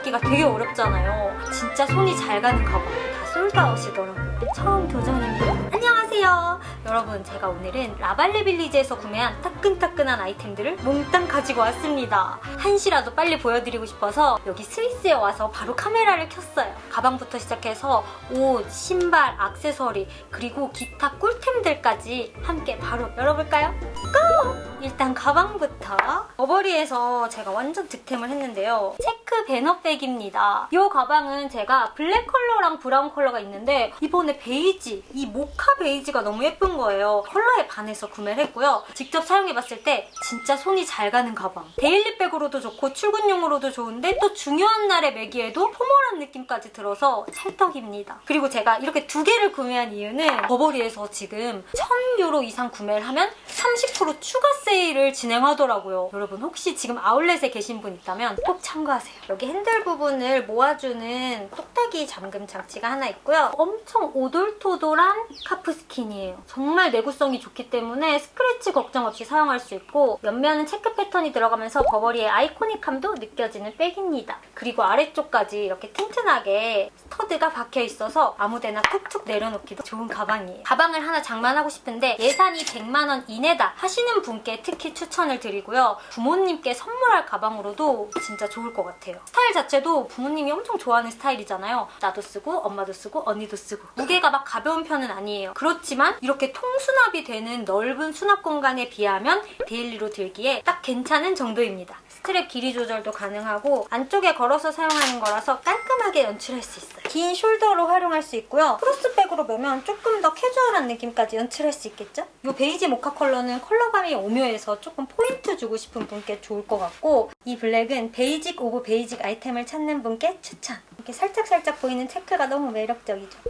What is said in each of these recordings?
찾기가 되게 어렵잖아요. 진짜 손이 잘 가는 가방 다 솔드아웃이더라고요. 처음 도전입니다. 안녕하세요. 여러분 제가 오늘은 라발레 빌리지에서 구매한 따끈따끈한 아이템들을 몽땅 가지고 왔습니다. 한시라도 빨리 보여드리고 싶어서 여기 스위스에 와서 바로 카메라를 켰어요. 가방부터 시작해서 옷, 신발, 액세서리 그리고 기타 꿀템들까지 함께 바로 열어볼까요? 고! 일단 가방부터 버버리에서 제가 완전 득템을 했는데요. 체크 배너백입니다. 이 가방은 제가 블랙 컬러랑 브라운 컬러가 있는데 이번에 베이지, 이 모카 베이지가 너무 예쁜 거예요. 컬러에 반해서 구매를 했고요. 직접 사용해봤을 때 진짜 손이 잘 가는 가방. 데일리백으로도 좋고 출근용으로도 좋은데 또 중요한 날에 매기에도 포멀한 느낌까지 들어서 찰떡입니다. 그리고 제가 이렇게 두 개를 구매한 이유는 버버리에서 지금 1000유로 이상 구매를 하면 30% 추가 세 일을 진행하더라고요. 여러분 혹시 지금 아울렛에 계신 분 있다면 꼭 참고하세요. 여기 핸들 부분을 모아주는 똑딱이 잠금 장치가 하나 있고요. 엄청 오돌토돌한 카프 스킨이에요. 정말 내구성이 좋기 때문에 스크래치 걱정 없이 사용할 수 있고 옆면은 체크 패턴이 들어가면서 버버리의 아이코닉함도 느껴지는 백입니다. 그리고 아래쪽까지 이렇게 튼튼하게 스터드가 박혀 있어서 아무데나 툭툭 내려놓기도 좋은 가방이에요. 가방을 하나 장만하고 싶은데 예산이 100만 원 이내다 하시는 분께 특히 추천을 드리고요. 부모님께 선물할 가방으로도 진짜 좋을 것 같아요. 스타일 자체도 부모님이 엄청 좋아하는 스타일이잖아요. 나도 쓰고 엄마도 쓰고 언니도 쓰고 무게가 막 가벼운 편은 아니에요. 그렇지만 이렇게 통수납이 되는 넓은 수납 공간에 비하면 데일리로 들기에 딱 괜찮은 정도입니다. 스트랩 길이 조절도 가능하고 안쪽에 걸어서 사용하는 거라서 깔끔하게 연출할 수 있어요. 긴 숄더로 활용할 수 있고요. 크로스백으로 매면 조금 더 캐주얼한 느낌까지 연출할 수 있겠죠? 이 베이지 모카 컬러는 컬러감이 오묘해서 조금 포인트 주고 싶은 분께 좋을 것 같고 이 블랙은 베이직 오브 베이직 아이템을 찾는 분께 추천! 이렇게 살짝살짝 보이는 체크가 너무 매력적이죠.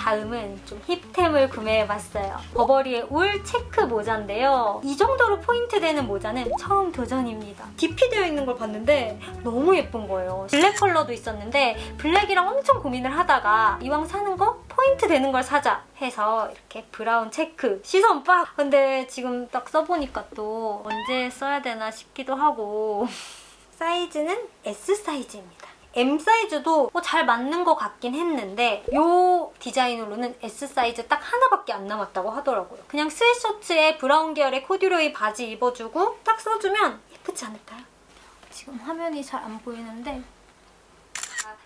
다음은 좀 힙템을 구매해봤어요. 버버리의 울 체크 모자인데요. 이 정도로 포인트 되는 모자는 처음 도전입니다. DP 되어 있는 걸 봤는데 너무 예쁜 거예요. 블랙 컬러도 있었는데 블랙이랑 엄청 고민을 하다가 이왕 사는 거 포인트 되는 걸 사자 해서 이렇게 브라운 체크 시선 빡! 근데 지금 딱 써보니까 또 언제 써야 되나 싶기도 하고 사이즈는 S 사이즈입니다. M 사이즈도 뭐 잘 맞는 것 같긴 했는데 이 디자인으로는 S 사이즈 딱 하나밖에 안 남았다고 하더라고요. 그냥 스웨셔츠에 브라운 계열의 코듀로이 바지 입어주고 딱 써주면 예쁘지 않을까요? 지금 화면이 잘 안 보이는데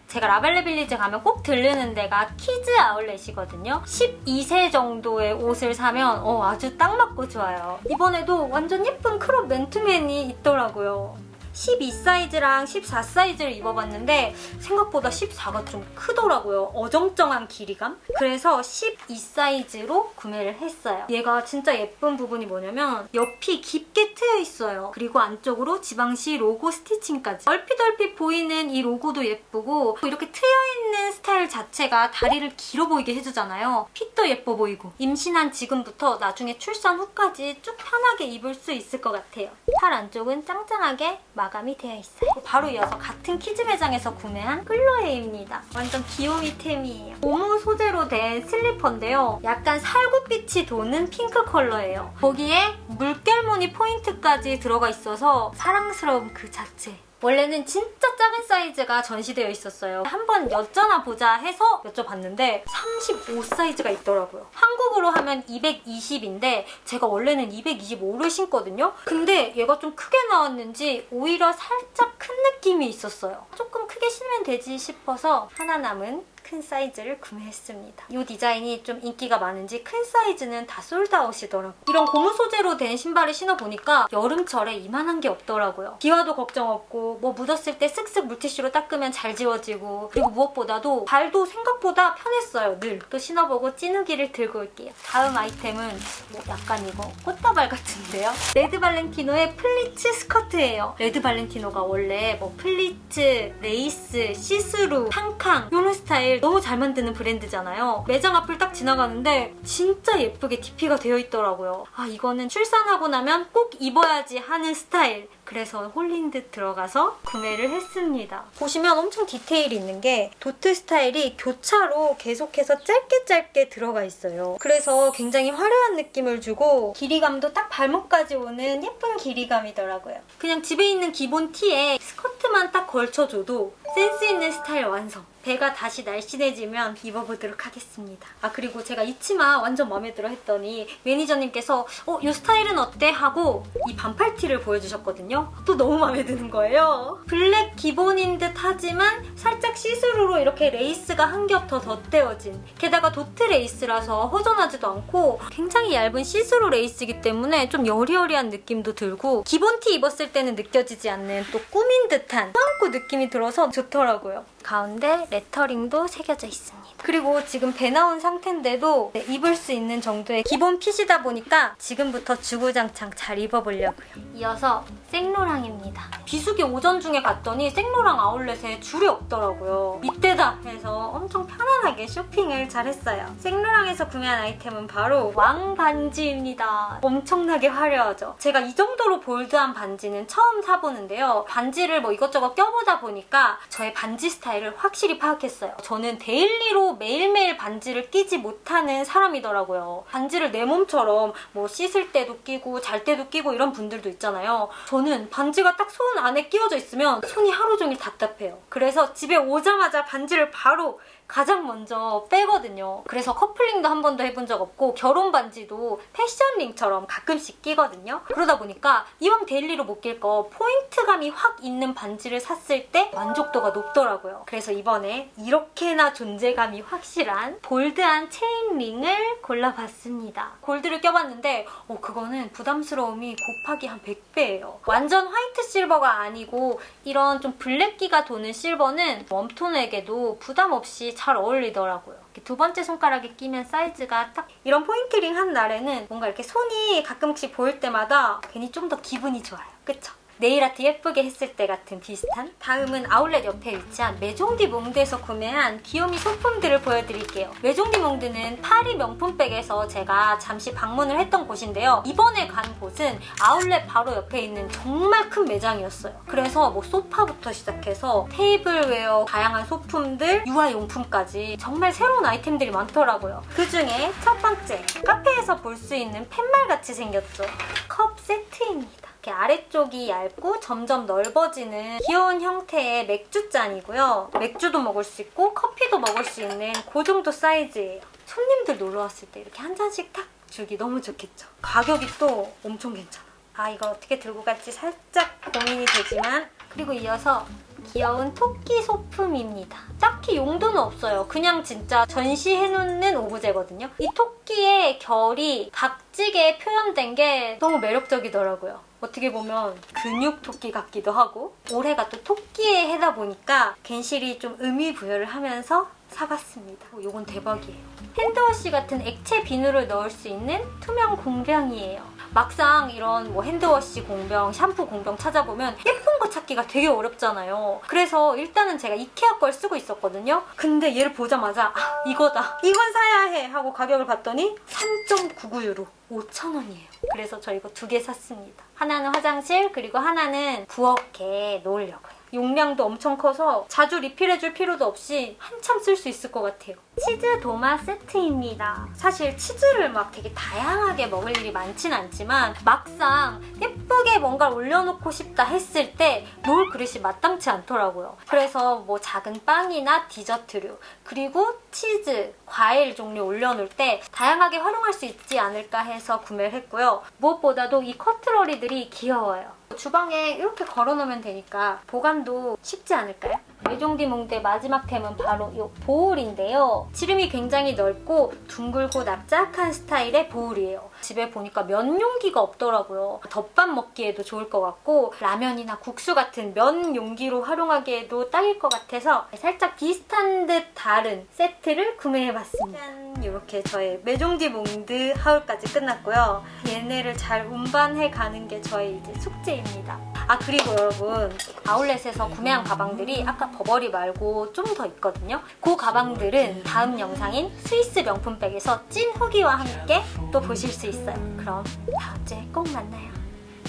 제가 라벨레 빌리지 가면 꼭 들르는 데가 키즈 아울렛이거든요. 12세 정도의 옷을 사면 어, 아주 딱 맞고 좋아요. 이번에도 완전 예쁜 크롭 맨투맨이 있더라고요. 12 사이즈랑 14 사이즈를 입어봤는데 생각보다 14가 좀 크더라고요. 어정쩡한 길이감. 그래서 12 사이즈로 구매를 했어요. 얘가 진짜 예쁜 부분이 뭐냐면 옆이 깊게 트여 있어요. 그리고 안쪽으로 지방시 로고 스티칭까지. 얼핏 얼핏 보이는 이 로고도 예쁘고 이렇게 트여있는 스타일 자체가 다리를 길어 보이게 해주잖아요. 핏도 예뻐 보이고 임신한 지금부터 나중에 출산 후까지 쭉 편하게 입을 수 있을 것 같아요. 팔 안쪽은 짱짱하게 마 감이 되어 있어요. 바로 이어서 같은 키즈 매장에서 구매한 클로에입니다. 완전 귀요미템이에요. 고무 소재로 된 슬리퍼인데요. 약간 살구빛이 도는 핑크 컬러예요. 거기에 물결무늬 포인트까지 들어가 있어서 사랑스러움 그 자체. 원래는 진짜 작은 사이즈가 전시되어 있었어요. 한번 여쭤나 보자 해서 여쭤봤는데 35 사이즈가 있더라고요. 한국으로 하면 220인데 제가 원래는 225를 신거든요. 근데 얘가 좀 크게 나왔는지 오히려 살짝 큰 느낌이 있었어요. 조금 크게 신으면 되지 싶어서 하나 남은 큰 사이즈를 구매했습니다. 이 디자인이 좀 인기가 많은지 큰 사이즈는 다 솔드아웃이더라고요. 이런 고무 소재로 된 신발을 신어보니까 여름철에 이만한 게 없더라고요. 비와도 걱정 없고 뭐 묻었을 때 쓱쓱 물티슈로 닦으면 잘 지워지고 그리고 무엇보다도 발도 생각보다 편했어요. 늘. 또 신어보고 찌누기를 들고 올게요. 다음 아이템은 뭐 약간 이거 꽃다발 같은데요? 레드 발렌티노의 플리츠 스커트예요. 레드 발렌티노가 원래 뭐 플리츠, 레이스, 시스루, 캉캉 이런 스타 일 너무 잘 만드는 브랜드잖아요. 매장 앞을 딱 지나가는데 진짜 예쁘게 DP가 되어 있더라고요. 아 이거는 출산하고 나면 꼭 입어야지 하는 스타일. 그래서 홀린 듯 들어가서 구매를 했습니다. 보시면 엄청 디테일이 있는 게 도트 스타일이 교차로 계속해서 짧게 짧게 들어가 있어요. 그래서 굉장히 화려한 느낌을 주고 길이감도 딱 발목까지 오는 예쁜 길이감이더라고요. 그냥 집에 있는 기본 티에 스커트만 딱 걸쳐줘도 센스 있는 스타일 완성. 배가 다시 날씬해지면 입어보도록 하겠습니다. 아 그리고 제가 이 치마 완전 마음에 들어 했더니 매니저님께서 어? 이 스타일은 어때? 하고 이 반팔티를 보여주셨거든요. 또 너무 마음에 드는 거예요. 블랙 기본인 듯 하지만 살짝 시스루로 이렇게 레이스가 한 겹 더 덧대어진 게다가 도트 레이스라서 허전하지도 않고 굉장히 얇은 시스루 레이스이기 때문에 좀 여리여리한 느낌도 들고 기본 티 입었을 때는 느껴지지 않는 또 꾸민 듯한 꾸안꾸 느낌이 들어서 좋더라고요. 가운데 레터링도 새겨져 있습니다. 그리고 지금 배 나온 상태인데도 네, 입을 수 있는 정도의 기본 핏이다 보니까 지금부터 주구장창 잘 입어보려고요. 이어서 생로랑입니다. 비수기 오전 중에 갔더니 생로랑 아울렛에 줄이 없더라고요. 이때다 해서 엄청 편안하게 쇼핑을 잘했어요. 생로랑에서 구매한 아이템은 바로 왕 반지입니다. 엄청나게 화려하죠. 제가 이 정도로 볼드한 반지는 처음 사보는데요. 반지를 뭐 이것저것 껴보다 보니까 저의 반지 스타일을 확실히 파악했어요. 저는 데일리로 매일매일 반지를 끼지 못하는 사람이더라고요. 반지를 내 몸처럼 뭐 씻을 때도 끼고 잘 때도 끼고 이런 분들도 있잖아요. 저는 반지가 딱 손 안에 끼워져 있으면 손이 하루 종일 답답해요. 그래서 집에 오자마자 반지를 바로 가장 먼저 빼거든요. 그래서 커플링도 한 번도 해본 적 없고 결혼 반지도 패션링처럼 가끔씩 끼거든요. 그러다 보니까 이왕 데일리로 못 낄 거 포인트감이 확 있는 반지를 샀을 때 만족도가 높더라고요. 그래서 이번에 이렇게나 존재감이 확실한 볼드한 체인링을 골라봤습니다. 골드를 껴봤는데 어, 그거는 부담스러움이 곱하기 한 100배예요. 완전 화이트 실버가 아니고 이런 좀 블랙기가 도는 실버는 웜톤에게도 부담 없이 잘 어울리더라고요. 두 번째 손가락에 끼면 사이즈가 딱 이런 포인트링 한 날에는 뭔가 이렇게 손이 가끔씩 보일 때마다 괜히 좀 더 기분이 좋아요. 그쵸? 네일아트 예쁘게 했을 때 같은 비슷한? 다음은 아울렛 옆에 위치한 메종디 몽드에서 구매한 귀요미 소품들을 보여드릴게요. 메종디 몽드는 파리 명품백에서 제가 잠시 방문을 했던 곳인데요. 이번에 간 곳은 아울렛 바로 옆에 있는 정말 큰 매장이었어요. 그래서 뭐 소파부터 시작해서 테이블웨어 다양한 소품들 유아용품까지 정말 새로운 아이템들이 많더라고요. 그 중에 첫 번째 카페에서 볼 수 있는 팻말 같이 생겼죠. 컵 세트입니다 아래쪽이 얇고 점점 넓어지는 귀여운 형태의 맥주잔이고요. 맥주도 먹을 수 있고 커피도 먹을 수 있는 그 정도 사이즈예요. 손님들 놀러 왔을 때 이렇게 한 잔씩 탁 주기 너무 좋겠죠. 가격이 또 엄청 괜찮아. 아 이걸 어떻게 들고 갈지 살짝 고민이 되지만 그리고 이어서 귀여운 토끼 소품입니다. 딱히 용도는 없어요. 그냥 진짜 전시해놓는 오브제거든요. 이 토끼의 결이 각지게 표현된 게 너무 매력적이더라고요. 어떻게 보면 근육 토끼 같기도 하고 올해가 또 토끼의 해다 보니까 괜시리 좀 의미 부여를 하면서 사봤습니다. 이건 대박이에요. 핸드워시 같은 액체 비누를 넣을 수 있는 투명 공병이에요. 막상 이런 뭐 핸드워시 공병, 샴푸 공병 찾아보면 예쁜 거 찾기가 되게 어렵잖아요. 그래서 일단은 제가 이케아 걸 쓰고 있었거든요. 근데 얘를 보자마자 아, 이거다. 이건 사야 해 하고 가격을 봤더니 3.99유로. 5,000원이에요. 그래서 저 이거 두 개 샀습니다. 하나는 화장실, 그리고 하나는 부엌에 놓으려고요. 용량도 엄청 커서 자주 리필해줄 필요도 없이 한참 쓸 수 있을 것 같아요. 치즈 도마 세트입니다. 사실 치즈를 막 되게 다양하게 먹을 일이 많진 않지만 막상 예쁘게 뭔가를 올려놓고 싶다 했을 때 놓을 그릇이 마땅치 않더라고요. 그래서 뭐 작은 빵이나 디저트류 그리고 치즈, 과일 종류 올려놓을 때 다양하게 활용할 수 있지 않을까 해서 구매를 했고요. 무엇보다도 이 커트러리들이 귀여워요. 주방에 이렇게 걸어놓으면 되니까 보관도 쉽지 않을까요? 메종디몽드의 마지막 템은 바로 이 보울인데요. 지름이 굉장히 넓고 둥글고 납작한 스타일의 보울이에요. 집에 보니까 면 용기가 없더라고요. 덮밥 먹기에도 좋을 것 같고 라면이나 국수 같은 면 용기로 활용하기에도 딱일 것 같아서 살짝 비슷한 듯 다른 세트를 구매해봤습니다. 짠! 이렇게 저의 메종디 몽드 하울까지 끝났고요. 얘네를 잘 운반해가는 게 저의 이제 숙제입니다. 아 그리고 여러분 아울렛에서 구매한 가방들이 아까 버버리 말고 좀 더 있거든요. 그 가방들은 다음 영상인 스위스 명품백에서 찐 후기와 함께 또 보실 수 있어요. 그럼 다음 주에 꼭 만나요.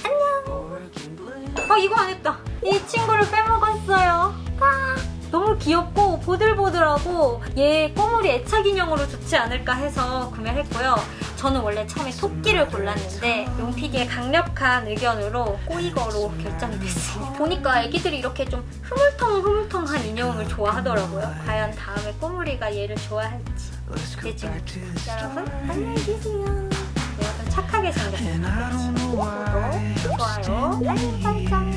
안녕. 아 이거 안 했다. 이 친구를 빼먹었어요. 아, 너무 귀엽고 보들보들하고 얘 꼬물이 애착 인형으로 좋지 않을까 해서 구매를 했고요. 저는 원래 처음에 토끼를 골랐는데 용PD의 강력한 의견으로 꼬이거로 결정이 됐습니다. 보니까 애기들이 이렇게 좀 흐물텅 흐물텅한 인형을 좋아하더라고요. 과연 다음에 꼬물이가 얘를 좋아할지. 이제 지금 여러분 안녕히 계세요. 여러분 착하게 생겼어요. 구독, 좋아요. 알림 설정